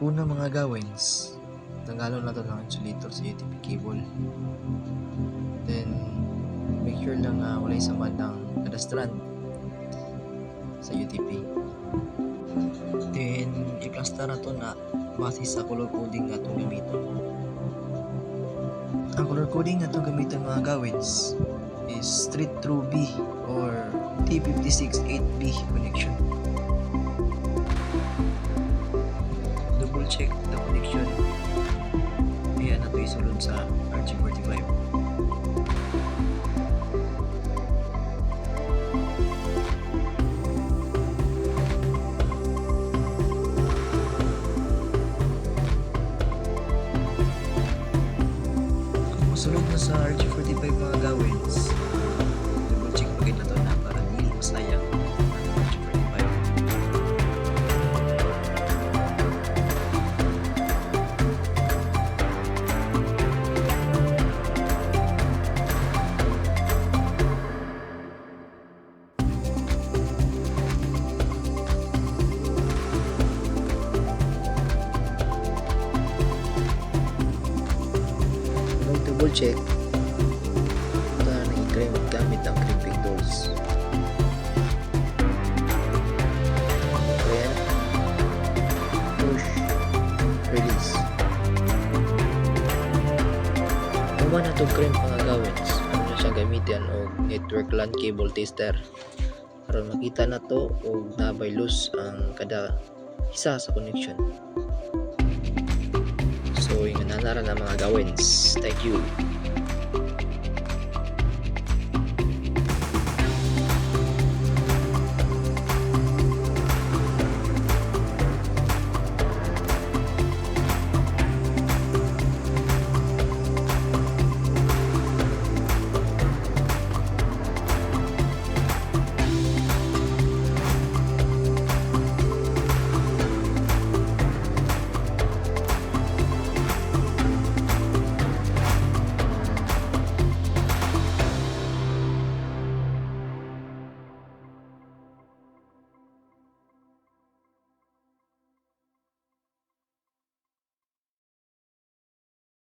Una mga gawins, tanggalon na to ng insulator sa UTP cable. Then, make sure lang na wala sa ng kada sa UTP. Then, i-plaster na to na base sa color coding na itong gamiton. Ang color coding na itong gamiton mga gawins is Street True B or T56 8B connection. Check the connection. Ayan ito isulod sa RG45. Kung masulod na sa RG45 mga gawins, double check na i-cream gamit ang crimping tools. Ayan. Push. Release. Kung na itong crimp mga gawins, ano siya gamitin o network LAN cable tester para makita na to o nabay loose ang kada isa sa connection. So, nanara na mga gawins. Thank you.